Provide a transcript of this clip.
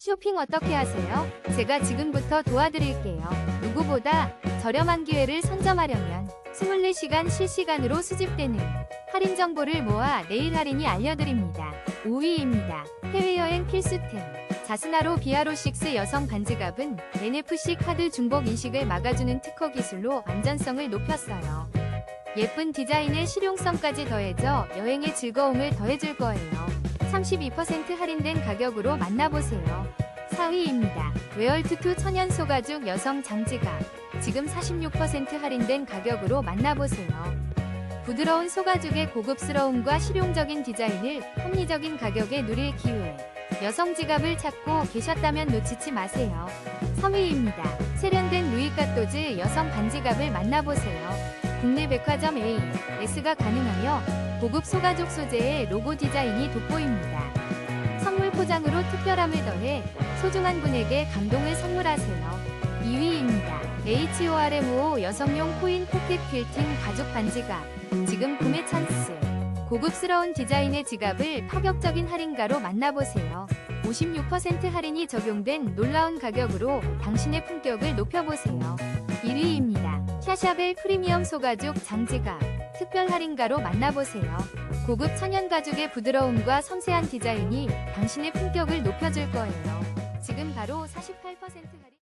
쇼핑 어떻게 하세요? 제가 지금부터 도와드릴게요. 누구보다 저렴한 기회를 선점하려면 24시간 실시간으로 수집되는 할인 정보를 모아 내일 할인이 알려드립니다. 5위입니다. 해외여행 필수템. 자스나로 비아로6 여성 반지갑은 NFC 카드 중복 인식을 막아주는 특허 기술로 안전성을 높였어요. 예쁜 디자인에 실용성까지 더해져 여행의 즐거움을 더해줄 거예요. 32% 할인된 가격으로 만나보세요. 4위입니다. 웨얼투투 천연 소가죽 여성 장지갑. 지금 46% 할인된 가격으로 만나보세요. 부드러운 소가죽의 고급스러움과 실용적인 디자인을 합리적인 가격에 누릴 기회. 여성 지갑을 찾고 계셨다면 놓치지 마세요. 3위입니다. 세련된 루이카토즈 여성 반지갑을 만나보세요. 국내 백화점 A, S가 가능하며 고급 소가죽 소재의 로고 디자인이 돋보입니다. 선물 포장으로 특별함을 더해 소중한 분에게 감동을 선물하세요. 2위입니다. HORMO 여성용 코인 포켓 퀼팅 가죽 반지갑. 지금 구매 찬스. 고급스러운 디자인의 지갑을 파격적인 할인가로 만나보세요. 56% 할인이 적용된 놀라운 가격으로 당신의 품격을 높여보세요. 1위입니다. 샤샤벨 프리미엄 소가죽 장지갑. 특별 할인가로 만나보세요. 고급 천연 가죽의 부드러움과 섬세한 디자인이 당신의 품격을 높여줄 거예요. 지금 바로 48% 할인.